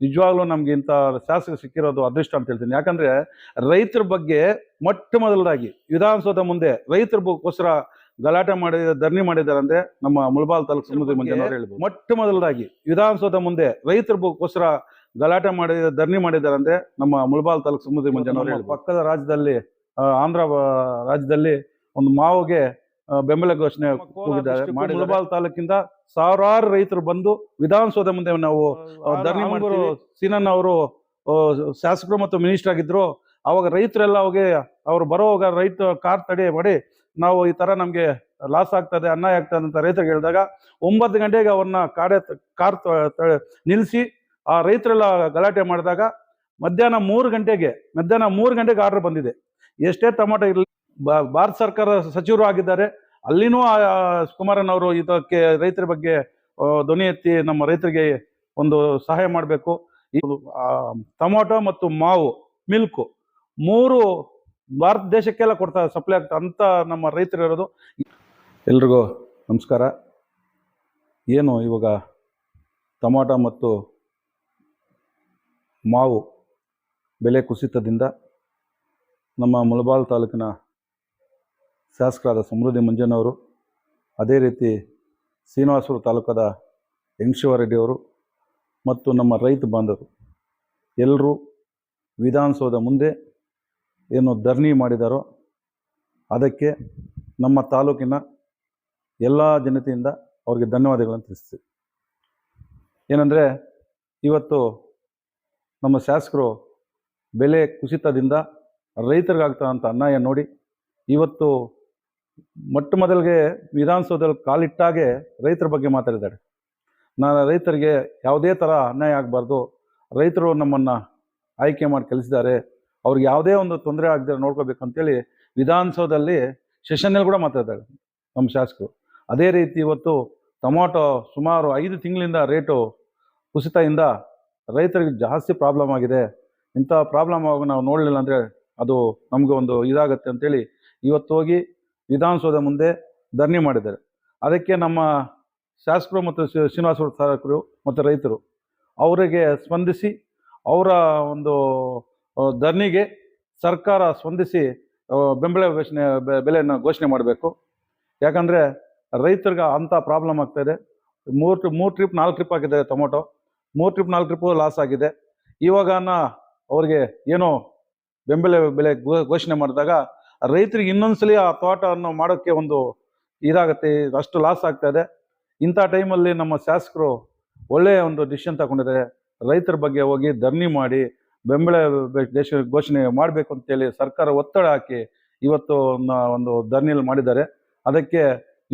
ನಿಜವಾಗ್ಲೂ ನಮ್ಗೆ ಇಂಥ ಶಾಸಕ ಸಿಕ್ಕಿರೋದು ಅದೃಷ್ಟ ಅಂತ ಹೇಳ್ತೀನಿ. ಯಾಕಂದ್ರೆ ರೈತರ ಬಗ್ಗೆ ಮೊಟ್ಟ ಮೊದಲದಾಗಿ ವಿಧಾನಸೌಧ ಮುಂದೆ ರೈತರ ಗೋಸ್ಕರ ಗಲಾಟೆ ಮಾಡಿ ಧರಣಿ ಮಾಡಿದ್ದಾರೆ ಅಂದ್ರೆ ನಮ್ಮ ಮುಳಬಾಲ್ ತಾಲೂಕು ಸಮುದ್ರ ಮಂಜನವರು ಹೇಳ್ಬೋದು. ಮೊಟ್ಟ ಮೊದಲಾಗಿ ವಿಧಾನಸೌಧ ಮುಂದೆ ರೈತರ ಗೋಸ್ಕರ ಗಲಾಟೆ ಮಾಡಿ ಧರಣಿ ಮಾಡಿದ್ದಾರೆ ಅಂದ್ರೆ ನಮ್ಮ ಮುಳಬಾಲ್ ತಾಲೂಕು ಸಮುದ್ರ ಮಂಜನವರು ಪಕ್ಕದ ರಾಜ್ಯದಲ್ಲಿ ಆಂಧ್ರ ರಾಜ್ಯದಲ್ಲಿ ಒಂದು ಮಾವಿಗೆ ಬೆಂಬಲ ಘೋಷಣೆ ಹೋಗಿದ್ದಾರೆ ಮುಳಬಾಲ್ ತಾಲೂಕಿಂದ ಸಾವಿರಾರು ರೈತರು ಬಂದು ವಿಧಾನಸೌಧ ಮುಂದೆ ನಾವು ಧರಣಿ ಮಾಡಿದ್ರು ಸೀನಣ್ಣ ಅವರು ಶಾಸಕರು ಮತ್ತು ಮಿನಿಸ್ಟರ್ ಆಗಿದ್ರು. ಅವಾಗ ರೈತರೆಲ್ಲ ಅವಾಗ ಅವ್ರು ಬರೋವಾಗ ರೈತ ಕಾರ್ ತಡೆ ಮಾಡಿ ನಾವು ಈ ತರ ನಮ್ಗೆ ಲಾಸ್ ಆಗ್ತದೆ ಅನ್ಯಾಯ ಆಗ್ತದೆ ಅಂತ ರೈತರಿಗೆ ಹೇಳಿದಾಗ ಒಂಬತ್ತು ಗಂಟೆಗೆ ಅವ್ರನ್ನ ಕಾಡೆ ಕಾರ್ ನಿಲ್ಲಿಸಿ ಆ ರೈತರೆಲ್ಲ ಗಲಾಟೆ ಮಾಡಿದಾಗ ಮಧ್ಯಾಹ್ನ ಮೂರು ಗಂಟೆಗೆ ಮಧ್ಯಾಹ್ನ ಮೂರು ಗಂಟೆಗೆ ಆರ್ಡರ್ ಬಂದಿದೆ. ಎಷ್ಟೇ ಟೊಮಾಟೊ ಇರಲಿ ಭಾರತ ಸರ್ಕಾರ ಸಚಿವರು ಆಗಿದ್ದಾರೆ. ಅಲ್ಲಿನೂ ಕುಮಾರನ್ ಅವರು ಇದಕ್ಕೆ ರೈತರ ಬಗ್ಗೆ ಧ್ವನಿ ಎತ್ತಿ ನಮ್ಮ ರೈತರಿಗೆ ಒಂದು ಸಹಾಯ ಮಾಡಬೇಕು. ಟೊಮೊಟೊ ಮತ್ತು ಮಾವು, ಮಿಲ್ಕು ಮೂರು ಭಾರತ ದೇಶಕ್ಕೆಲ್ಲ ಕೊಡ್ತಾ, ಸಪ್ಲೈ ಆಗ್ತಾ ಅಂತ ನಮ್ಮ ರೈತರು ಇರೋದು ಎಲ್ರಿಗೂ ನಮಸ್ಕಾರ. ಏನು ಇವಾಗ ಟೊಮೊಟೊ ಮತ್ತು ಮಾವು ಬೆಲೆ ಕುಸಿತದಿಂದ ನಮ್ಮ ಮುಲಬಾಲ್ ತಾಲೂಕಿನ ಶಾಸಕರಾದ ಸಮೃದ್ಧಿ ಮಂಜನವರು ಅದೇ ರೀತಿ ಶ್ರೀನಿವಾಸಪುರ ತಾಲೂಕದ ಯಂಗಶಿವರೆಡ್ಡಿಯವರು ಮತ್ತು ನಮ್ಮ ರೈತ ಬಾಂಧವರು, ಎಲ್ಲರೂ ವಿಧಾನಸೌಧ ಮುಂದೆ ಏನು ಧರಣಿ ಮಾಡಿದಾರೋ ಅದಕ್ಕೆ ನಮ್ಮ ತಾಲೂಕಿನ ಎಲ್ಲ ಜನತೆಯಿಂದ ಅವ್ರಿಗೆ ಧನ್ಯವಾದಗಳನ್ನು ತಿಳಿಸ್ತೀವಿ. ಏನಂದರೆ ಇವತ್ತು ನಮ್ಮ ಶಾಸಕರು ಬೆಲೆ ಕುಸಿತದಿಂದ ರೈತರಿಗಾಗ್ತಕ್ಕಂಥ ಅನ್ಯಾಯ ನೋಡಿ ಇವತ್ತು ಮೊಟ್ಟ ಮೊದಲಿಗೆ ವಿಧಾನಸೌಧದಲ್ಲಿ ಕಾಲಿಟ್ಟಾಗೆ ರೈತರ ಬಗ್ಗೆ ಮಾತಾಡಿದ್ದಾರೆ. ನಾನು ರೈತರಿಗೆ ಯಾವುದೇ ಥರ ಅನ್ಯಾಯ ಆಗಬಾರ್ದು. ರೈತರು ನಮ್ಮನ್ನು ಆಯ್ಕೆ ಮಾಡಿ ಕಲಿಸಿದ್ದಾರೆ ಅವ್ರಿಗೆ ಯಾವುದೇ ಒಂದು ತೊಂದರೆ ಆಗದೆ ನೋಡ್ಕೋಬೇಕು ಅಂತೇಳಿ ವಿಧಾನಸೌಧದಲ್ಲಿ ಸೆಷನ್ನಲ್ಲಿ ಕೂಡ ಮಾತಾಡಿದ್ದಾರೆ ನಮ್ಮ ಶಾಸಕರು. ಅದೇ ರೀತಿ ಇವತ್ತು ಟೊಮೊಟೊ ಸುಮಾರು ಐದು ತಿಂಗಳಿಂದ ರೇಟು ಕುಸಿತದಿಂದ ರೈತರಿಗೆ ಜಾಸ್ತಿ ಪ್ರಾಬ್ಲಮ್ ಆಗಿದೆ. ಇಂಥ ಪ್ರಾಬ್ಲಮ್ ಆಗ ನಾವು ನೋಡಲಿಲ್ಲ ಅಂದರೆ ಅದು ನಮಗೆ ಒಂದು ಇದಾಗತ್ತೆ ಅಂತೇಳಿ ಇವತ್ತು ಹೋಗಿ ವಿಧಾನಸೌಧ ಮುಂದೆ ಧರಣಿ ಮಾಡಿದ್ದಾರೆ. ಅದಕ್ಕೆ ನಮ್ಮ ಶಾಸಕರು ಮತ್ತು ಶ್ರೀ- ಶ್ರೀನಿವಾಸ ಶಾಸಕರು ಮತ್ತು ರೈತರು ಅವರಿಗೆ ಸ್ಪಂದಿಸಿ ಅವರ ಒಂದು ಧರಣಿಗೆ ಸರ್ಕಾರ ಸ್ಪಂದಿಸಿ ಬೆಂಬಲ ಘೋಷಣೆ ಬೆಲೆಯನ್ನು ಘೋಷಣೆ ಮಾಡಬೇಕು. ಯಾಕಂದರೆ ರೈತರಿಗೆ ಅಂಥ ಪ್ರಾಬ್ಲಮ್ ಆಗ್ತಾಯಿದೆ ಮೂರು ಟ್ರಿಪ್ ಮೂರು ಟ್ರಿಪ್, ನಾಲ್ಕು ಟ್ರಿಪ್ ಆಗಿದೆ ಟೊಮೊಟೊ. ಮೂರು ಟ್ರಿಪ್, ನಾಲ್ಕು ಟ್ರಿಪ್ಪು ಲಾಸ್ ಆಗಿದೆ. ಇವಾಗನ ಅವರಿಗೆ ಏನೋ ಬೆಂಬಲ, ಬೆಲೆ ಘೋಷಣೆ ಮಾಡಿದಾಗ ರೈತರಿಗೆ ಇನ್ನೊಂದ್ಸಲಿ ಆ ತೋಟವನ್ನು ಮಾಡೋಕ್ಕೆ ಒಂದು ಇದಾಗುತ್ತೆ, ಅಷ್ಟು ಲಾಸ್ ಆಗ್ತಾ ಇದೆ. ಇಂಥ ಟೈಮಲ್ಲಿ ನಮ್ಮ ಶಾಸಕರು ಒಳ್ಳೆಯ ಒಂದು ಡಿಸಿಷನ್ ತಗೊಂಡಿದ್ದಾರೆ. ರೈತರ ಬಗ್ಗೆ ಹೋಗಿ ಧರಣಿ ಮಾಡಿ, ಬೆಂಬಲ ದೇಶ ಘೋಷಣೆ ಮಾಡಬೇಕು ಅಂತೇಳಿ ಸರ್ಕಾರ ಒತ್ತಡ ಹಾಕಿ ಇವತ್ತು ಒಂದು ಧರಣಿಯಲ್ಲಿ ಮಾಡಿದ್ದಾರೆ. ಅದಕ್ಕೆ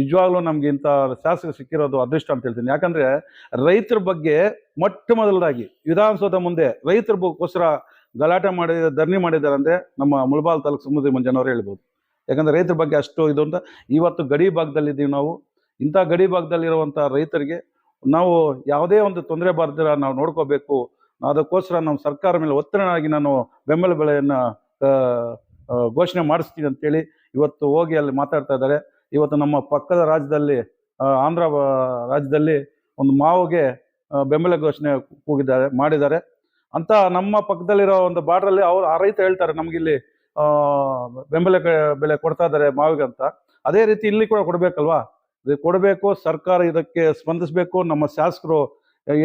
ನಿಜವಾಗ್ಲೂ ನಮ್ಗೆ ಇಂಥ ಶಾಸಕ ಸಿಕ್ಕಿರೋದು ಅದೃಷ್ಟ ಅಂತ ಹೇಳ್ತೀನಿ. ಯಾಕಂದ್ರೆ ರೈತರ ಬಗ್ಗೆ ಮೊಟ್ಟ ಮೊದಲದಾಗಿ ವಿಧಾನಸೌಧ ಮುಂದೆ ರೈತರ ಗೋಸ್ಕರ ಗಲಾಟೆ ಮಾಡಿದ ಧರಣಿ ಮಾಡಿದ್ದಾರೆ ಅಂದರೆ ನಮ್ಮ ಮುಳಬಾಲ್ ತಾಲೂಕು ಸಮುದ್ರ ಮಂಜನವರು ಹೇಳ್ಬೋದು. ಯಾಕಂದರೆ ರೈತರ ಬಗ್ಗೆ ಅಷ್ಟು ಇದು ಅಂತ, ಇವತ್ತು ಗಡಿ ಭಾಗದಲ್ಲಿದ್ದೀವಿ ನಾವು. ಇಂಥ ಗಡಿ ಭಾಗದಲ್ಲಿರುವಂಥ ರೈತರಿಗೆ ನಾವು ಯಾವುದೇ ಒಂದು ತೊಂದರೆ ಬಾರ್ದಿರ ನಾವು ನೋಡ್ಕೋಬೇಕು. ಅದಕ್ಕೋಸ್ಕರ ನಮ್ಮ ಸರ್ಕಾರ ಮೇಲೆ ಒತ್ತಡನಾಗಿ ನಾನು ಬೆಂಬಲ ಬೆಲೆಯನ್ನು ಘೋಷಣೆ ಮಾಡಿಸ್ತೀನಿ ಅಂತೇಳಿ ಇವತ್ತು ಹೋಗಿ ಅಲ್ಲಿ ಮಾತಾಡ್ತಾ ಇದ್ದಾರೆ. ಇವತ್ತು ನಮ್ಮ ಪಕ್ಕದ ರಾಜ್ಯದಲ್ಲಿ ಆಂಧ್ರ ರಾಜ್ಯದಲ್ಲಿ ಒಂದು ಮಾವಿಗೆ ಬೆಂಬಲ ಘೋಷಣೆ ಕೂಗಿದ್ದಾರೆ, ಮಾಡಿದ್ದಾರೆ. ಅಂತ ನಮ್ಮ ಪಕ್ಕದಲ್ಲಿರೋ ಒಂದು ಬಾರ್ಡ್ರಲ್ಲಿ ಅವ್ರು ಆ ರೈತ ಹೇಳ್ತಾರೆ, ನಮಗಿಲ್ಲಿ ಬೆಂಬಲ ಬೆಲೆ ಕೊಡ್ತಾ ಇದ್ದಾರೆ ಮಾವಿಗೆ ಅಂತ. ಅದೇ ರೀತಿ ಇಲ್ಲಿ ಕೂಡ ಕೊಡಬೇಕಲ್ವಾ? ಕೊಡಬೇಕು, ಸರ್ಕಾರ ಇದಕ್ಕೆ ಸ್ಪಂದಿಸಬೇಕು, ನಮ್ಮ ಶಾಸಕರು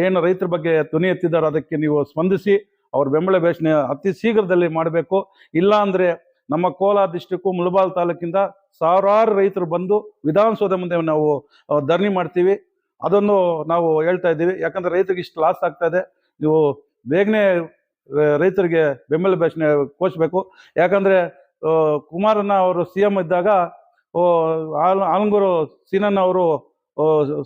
ಏನು ರೈತರ ಬಗ್ಗೆ ಧ್ವನಿ ಎತ್ತಿದ್ದಾರೆ ಅದಕ್ಕೆ ನೀವು ಸ್ಪಂದಿಸಿ, ಅವ್ರ ಬೆಂಬಲ ಬೇಷಣೆ ಅತಿ ಶೀಘ್ರದಲ್ಲಿ ಮಾಡಬೇಕು. ಇಲ್ಲ ಅಂದ್ರೆ ನಮ್ಮ ಕೋಲಾರ ಡಿಸ್ಟಿಕ್ಕು ಮುಳಬಾಲ್ ತಾಲೂಕಿಂದ ಸಾವಿರಾರು ರೈತರು ಬಂದು ವಿಧಾನಸೌಧ ಮುಂದೆ ನಾವು ಧರಣಿ ಮಾಡ್ತೀವಿ. ಅದನ್ನು ನಾವು ಹೇಳ್ತಾ ಇದ್ದೀವಿ. ಯಾಕಂದ್ರೆ ರೈತರಿಗೆ ಇಷ್ಟು ಲಾಸ್ ಆಗ್ತಾ ಇದೆ. ನೀವು ಬೇಗನೆ ರೈತರಿಗೆ ಬೆಂಬಲ ಘೋಷಣೆ ಕೋಚಬೇಕು ಯಾಕಂದ್ರೆ ಕುಮಾರಣ್ಣ ಅವರು ಸಿ ಎಂ ಇದ್ದಾಗ ಆಲ್, ಆಲಂಗೂರು ಸೀನಣ್ಣ ಅವರು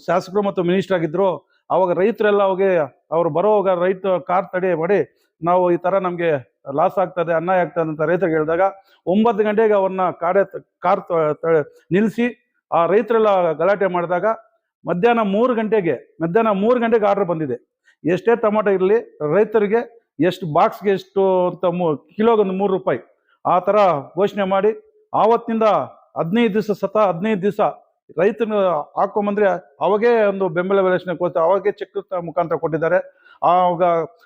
ಶಾಸಕರು ಮತ್ತು ಮಿನಿಸ್ಟರ್ ಆಗಿದ್ದರು ಅವಾಗ ರೈತರೆಲ್ಲ ಅವಾಗೆ, ಅವ್ರು ಬರೋವಾಗ ರೈತ ಕಾರ್ ತಡೆ ಮಾಡಿ, ನಾವು ಈ ತರ ನಮಗೆ ಲಾಸ್ ಆಗ್ತದೆ ಅನ್ನ ಆಗ್ತದೆ ಅಂತ ರೈತರಿಗೆ ಹೇಳಿದಾಗ, ಒಂಬತ್ತು ಗಂಟೆಗೆ ಅವ್ರನ್ನ ಕಾಡೆ ಕಾರ್ ನಿಲ್ಲಿಸಿ ಆ ರೈತರೆಲ್ಲ ಗಲಾಟೆ ಮಾಡಿದಾಗ, ಮಧ್ಯಾಹ್ನ ಮೂರು ಗಂಟೆಗೆ, ಮಧ್ಯಾಹ್ನ ಮೂರು ಗಂಟೆಗೆ ಆರ್ಡರ್ ಬಂದಿದೆ. ಎಷ್ಟೇ ಟೊಮೆಟೊ ಇರಲಿ ರೈತರಿಗೆ ಎಷ್ಟು ಬಾಕ್ಸ್ಗೆ ಎಷ್ಟು ಅಂತ ಮೂ ಕಿಲೋಗೊಂದು ಮೂರು ರೂಪಾಯಿ. ಆ ಥರ ಘೋಷಣೆ ಮಾಡಿ ಆವತ್ತಿಂದ ಹದಿನೈದು ದಿವಸ ಸತ ಹದಿನೈದು ದಿವಸ ರೈತನ ಹಾಕೊಂಬಂದ್ರೆ ಅವಾಗೇ ಒಂದು ಬೆಂಬಲ ವಿಲೇಷಣೆ ಕೊಟ್ಟು ಅವಾಗೇ ಚೆಕ್ ಮುಖಾಂತರ ಕೊಟ್ಟಿದ್ದಾರೆ. ಆವಾಗ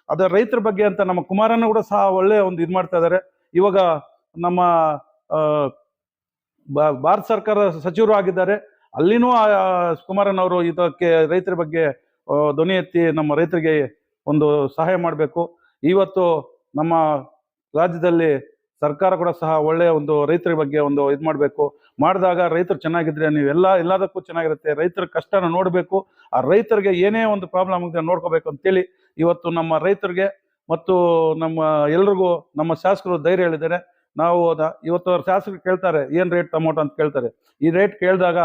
ಅದ ರೈತರ ಬಗ್ಗೆ ಅಂತ ನಮ್ಮ ಕುಮಾರನ್ನ ಕೂಡ ಸಹ ಒಳ್ಳೆಯ ಒಂದು ಇದು ಮಾಡ್ತಾ ಇದ್ದಾರೆ ಇವಾಗ ನಮ್ಮ ಭಾರತ ಸರ್ಕಾರ ಸಚಿವರು ಆಗಿದ್ದಾರೆ. ಅಲ್ಲಿನೂ ಆ, ಕುಮಾರಣ್ಣ ಅವರು ಇದಕ್ಕೆ ರೈತರ ಬಗ್ಗೆ ಧ್ವನಿ ಎತ್ತಿ ನಮ್ಮ ರೈತರಿಗೆ ಒಂದು ಸಹಾಯ ಮಾಡಬೇಕು. ಇವತ್ತು ನಮ್ಮ ರಾಜ್ಯದಲ್ಲಿ ಸರ್ಕಾರ ಕೂಡ ಸಹ ಒಳ್ಳೆಯ ಒಂದು ರೈತರ ಬಗ್ಗೆ ಒಂದು ಇದು ಮಾಡಬೇಕು. ಮಾಡಿದಾಗ ರೈತರು ಚೆನ್ನಾಗಿದ್ರೆ ನೀವೆಲ್ಲ ಎಲ್ಲದಕ್ಕೂ ಚೆನ್ನಾಗಿರುತ್ತೆ. ರೈತರ ಕಷ್ಟನ ನೋಡಬೇಕು. ಆ ರೈತರಿಗೆ ಏನೇ ಒಂದು ಪ್ರಾಬ್ಲಮ್ ಇದೆ ನೋಡ್ಕೋಬೇಕು ಅಂತೇಳಿ ಇವತ್ತು ನಮ್ಮ ರೈತರಿಗೆ ಮತ್ತು ನಮ್ಮ ಎಲ್ರಿಗೂ ನಮ್ಮ ಶಾಸಕರು ಧೈರ್ಯ ಹೇಳಿದ್ದಾರೆ. ನಾವು ಇವತ್ತು ಅವ್ರ ಶಾಸಕರು ಕೇಳ್ತಾರೆ, ಏನು ರೇಟ್ ಟೊಮೊಟೊ ಅಂತ ಕೇಳ್ತಾರೆ. ಈ ರೇಟ್ ಕೇಳಿದಾಗ,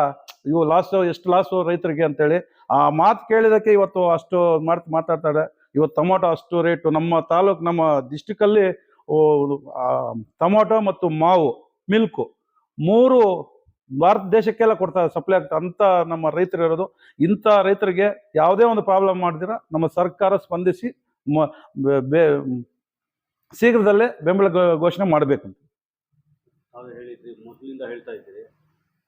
ಇವು ಲಾಸು ಎಷ್ಟು ಲಾಸು ರೈತರಿಗೆ ಅಂತೇಳಿ, ಆ ಮಾತು ಕೇಳಿದಕ್ಕೆ ಇವತ್ತು ಅಷ್ಟು ಮಾತು ಮಾತಾಡ್ತಾರೆ. ಇವತ್ತು ಟೊಮೊಟೊ ಅಷ್ಟು ರೇಟು ನಮ್ಮ ತಾಲೂಕು, ನಮ್ಮ ಡಿಸ್ಟಿಕಲ್ಲಿ ಟೊಮೊಟೊ ಮತ್ತು ಮಾವು ಮಿಲ್ಕು ಮೂರು ಭಾರತ ದೇಶಕ್ಕೆಲ್ಲ ಕೊಡ್ತಾರೆ ಸಪ್ಲೈ ಆಗ್ತದೆ. ಅಂತ ನಮ್ಮ ರೈತರು ಇರೋದು ಇಂಥ ರೈತರಿಗೆ ಯಾವುದೇ ಒಂದು ಪ್ರಾಬ್ಲಮ್ ಮಾಡಿದಿರ ನಮ್ಮ ಸರ್ಕಾರ ಸ್ಪಂದಿಸಿ ಶೀಘ್ರದಲ್ಲೇ ಬೆಂಬಲ ಘೋಷಣೆ ಮಾಡಬೇಕು ತಾವು ಹೇಳಿದ್ರಿ ಮೊದಲಿಂದ ಹೇಳ್ತಾ ಇದ್ದೀರಿ.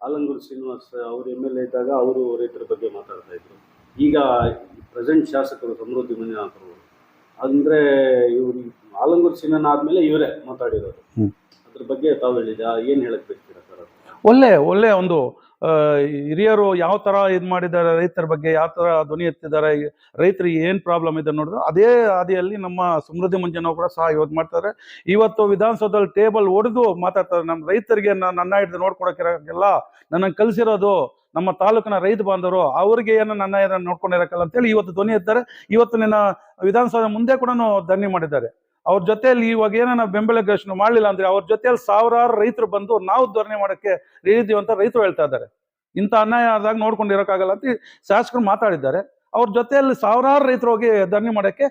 ಆಲಂಗೂರು ಶ್ರೀನಿವಾಸ್ ಅವರು ಎಂ ಎಲ್ ಎ ಇದ್ದಾಗ ಅವರು ರೈತರ ಬಗ್ಗೆ ಮಾತಾಡ್ತಾ ಇದ್ರು. ಈಗ ಪ್ರೆಸೆಂಟ್ ಶಾಸಕರು ಸಮೃದ್ಧಿ ಮಂಜುನಾಥ್ ಅವರು. ಅಂದ್ರೆ ಇವರು ಆಲಂಗೂರು ಶ್ರೀನಿವಾಸ ಆದ್ಮೇಲೆ ಇವರೇ ಮಾತಾಡಿರೋದು. ಅದ್ರ ಬಗ್ಗೆ ತಾವು ಹೇಳಿದ ಏನ್ ಹೇಳಕ್ ಬಯಸ್ತೀರಾ ಸರ್? ಒಳ್ಳೆ ಒಳ್ಳೆ ಒಂದು ಹಿರಿಯರು ಯಾವ ತರ ಇದು ಮಾಡಿದ್ದಾರೆ, ರೈತರ ಬಗ್ಗೆ ಯಾವ ತರ ಧ್ವನಿ ಎತ್ತಿದ್ದಾರೆ, ರೈತರಿಗೆ ಏನ್ ಪ್ರಾಬ್ಲಮ್ ಇದೆ ನೋಡಿದ್ರು ಅದೇ ಹಾದಿಯಲ್ಲಿ ನಮ್ಮ ಸಮೃದ್ಧಿ ಮುಂಜಾನೆ ಕೂಡ ಸಹ ಇವತ್ತು ಮಾಡ್ತಾರೆ ಇವತ್ತು ವಿಧಾನಸೌಧದಲ್ಲಿ ಟೇಬಲ್ ಒಡೆದು ಮಾತಾಡ್ತಾರೆ ನಮ್ಮ ರೈತರಿಗೆ ನಾನು ನನ್ನ ಹಿಡಿದು ನೋಡ್ಕೊಡಕ್ಕಿರಕ್ಕೆಲ್ಲ ನನ್ನ ಕಲಿಸಿರೋದು ನಮ್ಮ ತಾಲೂಕಿನ ರೈತ ಬಾಂಧವರು, ಅವ್ರಿಗೆ ಏನೋ ನನ್ನ ಏನೋ ನೋಡ್ಕೊಂಡಿರಕ್ಕಲ್ಲ ಅಂತೇಳಿ ಇವತ್ತು ಧ್ವನಿ ಎತ್ತಾರೆ. ಇವತ್ತು ನಿನ್ನ ವಿಧಾನಸೌಧ ಮುಂದೆ ಕೂಡ ಧರಣಿ ಮಾಡಿದ್ದಾರೆ. ಅವ್ರ ಜೊತೆಯಲ್ಲಿ ಇವಾಗ ಏನ ಬೆಂಬಲ ಘೋಷಣೆ ಮಾಡಲಿಲ್ಲ ಅಂದ್ರೆ ಅವ್ರ ಜೊತೆಯಲ್ಲಿ ಸಾವಿರಾರು ರೈತರು ಬಂದು ನಾವು ಧರಣಿ ಮಾಡಕ್ಕೆ ಇಳಿದೀವಿ ಅಂತ ರೈತರು ಹೇಳ್ತಾ ಇದ್ದಾರೆ. ಇಂಥ ಅನ್ಯಾಯ ಆದಾಗ ನೋಡ್ಕೊಂಡಿರೋಕ್ಕಾಗಲ್ಲ ಅಂತ ಶಾಸಕರು ಮಾತಾಡಿದ್ದಾರೆ. ಅವ್ರ ಜೊತೆಯಲ್ಲಿ ಸಾವಿರಾರು ರೈತರು ಹೋಗಿ ಧರಣಿ ಮಾಡಕ್ಕೆ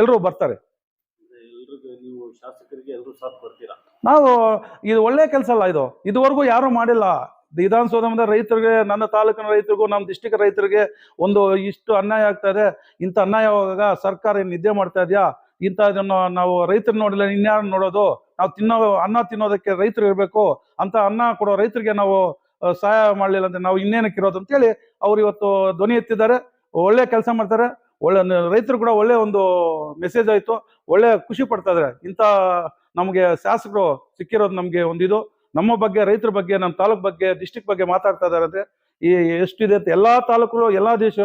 ಎಲ್ಲರೂ ಬರ್ತಾರೆ. ನೀವು ಇದು ಒಳ್ಳೆ ಕೆಲಸ ಅಲ್ಲ ಇದು. ಇದುವರೆಗೂ ಯಾರು ಮಾಡಿಲ್ಲ. ವಿಧಾನಸೌಧದ ರೈತರಿಗೆ ನನ್ನ ತಾಲೂಕಿನ ರೈತರಿಗೂ ನಮ್ಮ ಡಿಸ್ಟಿಕ್ ರೈತರಿಗೆ ಒಂದು ಇಷ್ಟು ಅನ್ಯಾಯ ಆಗ್ತಾ ಇದೆ. ಇಂಥ ಅನ್ಯಾಯವಾಗ ಸರ್ಕಾರ ಏನು ನಿದ್ದೆ ಮಾಡ್ತಾ ಇದೆಯಾ? ಇಂಥ ಇದನ್ನು ನಾವು ರೈತರು ನೋಡಿಲ್ಲ, ಇನ್ಯಾರು ನೋಡೋದು? ನಾವು ತಿನ್ನೋ, ಅನ್ನ ತಿನ್ನೋದಕ್ಕೆ ರೈತರು ಇರಬೇಕು ಅಂತ ಅನ್ನ ಕೊಡೋ ರೈತರಿಗೆ ನಾವು ಸಹಾಯ ಮಾಡಲಿಲ್ಲ ಅಂದ್ರೆ ನಾವು ಇನ್ನೇನಕ್ಕೆ ಇರೋದು ಅಂತೇಳಿ ಅವ್ರು ಇವತ್ತು ಧ್ವನಿ ಎತ್ತಿದ್ದಾರೆ. ಒಳ್ಳೆ ಕೆಲಸ ಮಾಡ್ತಾರೆ. ಒಳ್ಳೆ ರೈತರು ಕೂಡ ಒಳ್ಳೆ ಒಂದು ಮೆಸೇಜ್ ಆಯ್ತು. ಒಳ್ಳೆ ಖುಷಿ ಪಡ್ತಾ ಇದಾರೆ ಇಂಥ ನಮಗೆ ಶಾಸಕರು ಸಿಕ್ಕಿರೋದು ನಮಗೆ ಒಂದಿದು. ನಮ್ಮ ಬಗ್ಗೆ, ರೈತರ ಬಗ್ಗೆ, ನಮ್ಮ ತಾಲೂಕ್ ಬಗ್ಗೆ ಡಿಸ್ಟಿಕ್ ಬಗ್ಗೆ ಮಾತಾಡ್ತಾ ಇದ್ದಾರೆ ಅಂದ್ರೆ ಈ ಎಷ್ಟಿದೆ ಅಂತ ಎಲ್ಲಾ ತಾಲೂಕುಗಳು, ಎಲ್ಲಾ ದೇಶ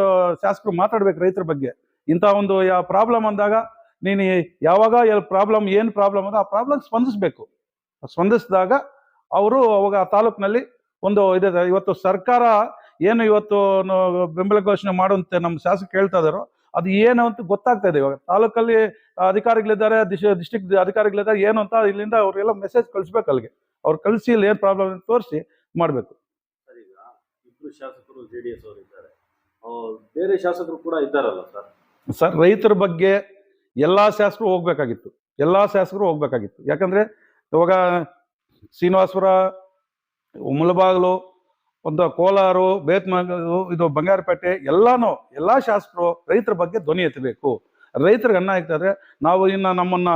ಶಾಸಕರು ಮಾತಾಡ್ಬೇಕು ರೈತರ ಬಗ್ಗೆ. ಇಂಥ ಒಂದು ಪ್ರಾಬ್ಲಮ್ ಅಂದಾಗ ನೀನು ಯಾವಾಗ ಪ್ರಾಬ್ಲಮ್ ಏನು ಪ್ರಾಬ್ಲಮ್ ಅದ ಆ ಪ್ರಾಬ್ಲಮ್ ಸ್ಪಂದಿಸ್ಬೇಕು. ಸ್ಪಂದಿಸಿದಾಗ ಅವರು ಅವಾಗ ಆ ತಾಲೂಕಿನಲ್ಲಿ ಒಂದು ಇದೆ ಇವತ್ತು ಸರ್ಕಾರ ಏನು ಇವತ್ತು ಬೆಂಬಲ ಘೋಷಣೆ ಮಾಡುವಂತೆ ನಮ್ಮ ಶಾಸಕ ಹೇಳ್ತಾ ಇದ್ದಾರೋ ಅದು ಏನು ಅಂತ ಗೊತ್ತಾಗ್ತಾ ಇದೆ ಇವಾಗ. ತಾಲೂಕಲ್ಲಿ ಅಧಿಕಾರಿಗಳಿದ್ದಾರೆ ಡಿಸ್ಟಿಕ್ ಅಧಿಕಾರಿಗಳಿದ್ದಾರೆ ಏನು ಅಂತ ಇಲ್ಲಿಂದ ಅವರೆಲ್ಲ ಮೆಸೇಜ್ ಕಳಿಸ್ಬೇಕು ಅಲ್ಲಿಗೆ. ಅವ್ರು ಕಳಿಸಿ ಇಲ್ಲಿ ಏನು ಪ್ರಾಬ್ಲಮ್ ಅಂತ ತೋರಿಸಿ ಮಾಡಬೇಕು. ಶಾಸಕರು ಜೆ ಡಿ ಎಸ್ ಅವರು ಇದ್ದಾರೆ. ಬೇರೆ ಶಾಸಕರು ಕೂಡ ಇದ್ದಾರಲ್ಲ ಸರ್? ಸರ್ ರೈತರ ಬಗ್ಗೆ ಎಲ್ಲಾ ಶಾಸಕರು ಹೋಗ್ಬೇಕಾಗಿತ್ತು. ಎಲ್ಲ ಶಾಸಕರು ಹೋಗ್ಬೇಕಾಗಿತ್ತು. ಯಾಕಂದ್ರೆ ಇವಾಗ ಶ್ರೀನಿವಾಸಪುರ, ಮುಳಬಾಗಿಲು, ಒಂದು ಕೋಲಾರು, ಬೇತ್ಮಂಗಲು, ಇದು ಬಂಗಾರಪೇಟೆ ಎಲ್ಲಾನು ಎಲ್ಲಾ ಶಾಸಕರು ರೈತರ ಬಗ್ಗೆ ಧ್ವನಿ ಎತ್ತಬೇಕು. ರೈತರಿಗೆ ಅನ್ನ ಆಯ್ತಾದ್ರೆ ನಾವು ಇನ್ನ ನಮ್ಮನ್ನ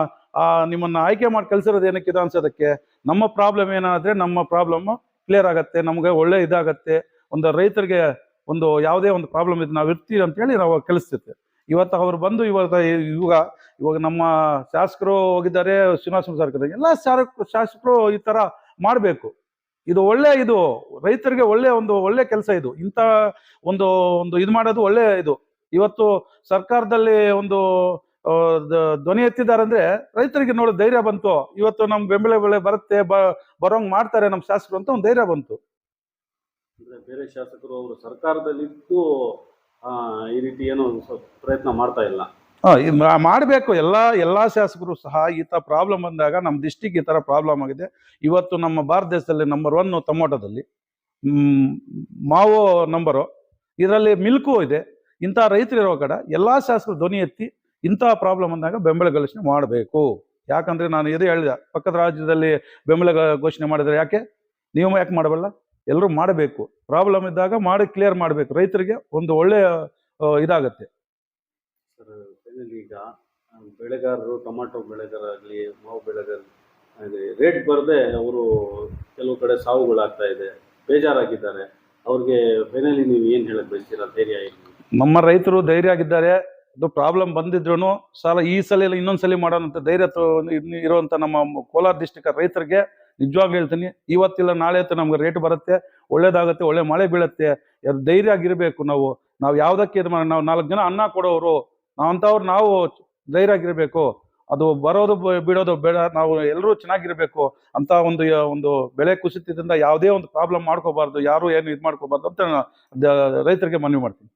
ನಿಮ್ಮನ್ನ ಆಯ್ಕೆ ಮಾಡಿ ಕಳ್ಸಿರೋದು ಏನಕ್ಕಿದೆ ಅನ್ಸೋದಕ್ಕೆ ನಮ್ಮ ಪ್ರಾಬ್ಲಮ್ ಏನಾದ್ರೆ ನಮ್ಮ ಪ್ರಾಬ್ಲಮ್ ಕ್ಲಿಯರ್ ಆಗುತ್ತೆ, ನಮಗೆ ಒಳ್ಳೆ ಇದಾಗತ್ತೆ, ಒಂದು ರೈತರಿಗೆ ಒಂದು ಯಾವುದೇ ಒಂದು ಪ್ರಾಬ್ಲಮ್ ಇದೆ ನಾವು ಇರ್ತೀವಿ ಅಂತೇಳಿ ನಾವು ಕಲಿಸ್ತಿರ್ತೀವಿ. ಇವತ್ತು ಅವ್ರು ಬಂದು ಇವತ್ತು ಇವಾಗ ಇವಾಗ ನಮ್ಮ ಶಾಸಕರು ಹೋಗಿದ್ದಾರೆ ಶ್ರೀನಿವಾಸ ಸರ್ಕಾರ ಎಲ್ಲ ಶಾಸಕ ಶಾಸಕರು ಈ ತರ ಮಾಡಬೇಕು. ಇದು ಒಳ್ಳೆ ಇದು. ರೈತರಿಗೆ ಒಳ್ಳೆ ಒಂದು ಒಳ್ಳೆ ಕೆಲಸ ಇದು. ಇಂಥ ಒಂದು ಒಂದು ಇದು ಮಾಡೋದು ಒಳ್ಳೆ ಇದು. ಇವತ್ತು ಸರ್ಕಾರದಲ್ಲಿ ಒಂದು ಧ್ವನಿ ಎತ್ತಿದ್ದಾರೆ ಅಂದ್ರೆ ರೈತರಿಗೆ ನೋಡಿ ಧೈರ್ಯ ಬಂತು. ಇವತ್ತು ನಮ್ ಬೆಂಬಲ ಬೆಳೆ ಬರುತ್ತೆ ಬರೋಂಗ್ ಮಾಡ್ತಾರೆ ನಮ್ಮ ಶಾಸಕರು ಅಂತ ಒಂದು ಧೈರ್ಯ ಬಂತು. ಬೇರೆ ಶಾಸಕರು ಅವರು ಸರ್ಕಾರದಲ್ಲಿದ್ದು ಆ, ಈ ರೀತಿ ಏನೋ ಪ್ರಯತ್ನ ಮಾಡ್ತಾ ಇಲ್ಲ. ಮಾಡಬೇಕು. ಎಲ್ಲ ಎಲ್ಲ ಶಾಸಕರು ಸಹ ಈ ತರ ಪ್ರಾಬ್ಲಮ್ ಬಂದಾಗ ನಮ್ಮ ಡಿಸ್ಟಿಕ್ ಈ ತರ ಪ್ರಾಬ್ಲಮ್ ಆಗಿದೆ. ಇವತ್ತು ನಮ್ಮ ಭಾರತ ದೇಶದಲ್ಲಿ ನಂಬರ್ ಒನ್ ಟೊಮೊಟೊದಲ್ಲಿ ಮಾವೋ ನಂಬರು ಇದರಲ್ಲಿ ಮಿಲ್ಕು ಇದೆ. ಇಂಥ ರೈತರು ಇರೋ ಕಡೆ ಎಲ್ಲಾ ಶಾಸಕರು ಧ್ವನಿ ಎತ್ತಿ ಇಂಥ ಪ್ರಾಬ್ಲಮ್ ಬಂದಾಗ ಬೆಂಬಲ ಘೋಷಣೆ ಮಾಡಬೇಕು. ಯಾಕಂದ್ರೆ ನಾನು ಇದು ಹೇಳಿದೆ, ಪಕ್ಕದ ರಾಜ್ಯದಲ್ಲಿ ಬೆಂಬಲ ಘೋಷಣೆ ಮಾಡಿದರೆ ಯಾಕೆ? ನೀವು ಯಾಕೆ ಮಾಡಬಲ್ಲ? ಎಲ್ಲರೂ ಮಾಡಬೇಕು. ಪ್ರಾಬ್ಲಮ್ ಇದ್ದಾಗ ಮಾಡಿ ಕ್ಲಿಯರ್ ಮಾಡಬೇಕು. ರೈತರಿಗೆ ಒಂದು ಒಳ್ಳೆಯ ಇದಾಗತ್ತೆ. ಈಗ ಬೆಳೆಗಾರರು ಟೊಮಾಟೊ ಬೆಳೆಗಾರಾಗಲಿ ಮಾವು ಬೆಳೆಗಾರ ರೇಟ್ ಬರದೆ ಅವರು ಕೆಲವು ಕಡೆ ಸಾವುಗಳಾಗ್ತಾ ಇದೆ ಬೇಜಾರಾಗಿದ್ದಾರೆ. ಅವ್ರಿಗೆ ಫೈನಲಿ ನೀವು ಏನು ಹೇಳಕ್ ಬಯಸ್ತೀರಾ? ಧೈರ್ಯ ನಮ್ಮ ರೈತರು ಧೈರ್ಯ ಆಗಿದ್ದಾರೆ. ಅದು ಪ್ರಾಬ್ಲಮ್ ಬಂದಿದ್ರು ಸಾಲ ಈ ಸಲ ಇಲ್ಲ ಇನ್ನೊಂದು ಸಲ ಮಾಡೋಣಂತ ಧೈರ್ಯ ಇರುವಂತ ನಮ್ಮ ಕೋಲಾರ ಡಿಸ್ಟಿಕ್ ರೈತರಿಗೆ ನಿಜವಾಗ್ಲೂ ಹೇಳ್ತೀನಿ, ಇವತ್ತಿಲ್ಲ, ನಾಳೆ ಅಂತ ನಮ್ಗೆ ರೇಟ್ ಬರುತ್ತೆ, ಒಳ್ಳೇದಾಗುತ್ತೆ, ಒಳ್ಳೆ ಮಳೆ ಬೀಳುತ್ತೆ ಅದು ಧೈರ್ಯ ಆಗಿರಬೇಕು ನಾವು. ನಾವು ಯಾವುದಕ್ಕೆ ಇದು ನಾವು ನಾಲ್ಕು ಜನ ಅನ್ನ ಕೊಡೋರು, ನಾವಂಥವ್ರು ನಾವು ಧೈರ್ಯ ಆಗಿರಬೇಕು. ಅದು ಬರೋದು ಬಿಡೋದು ಬೇಡ, ನಾವು ಎಲ್ಲರೂ ಚೆನ್ನಾಗಿರ್ಬೇಕು ಅಂತ ಒಂದು ಒಂದು ಬೆಳೆ ಕುಸಿತದಿಂದ ಯಾವುದೇ ಒಂದು ಪ್ರಾಬ್ಲಮ್ ಮಾಡ್ಕೋಬಾರ್ದು, ಯಾರು ಏನು ಇದು ಮಾಡ್ಕೋಬಾರ್ದು ಅಂತ ರೈತರಿಗೆ ಮನವಿ ಮಾಡ್ತೀನಿ.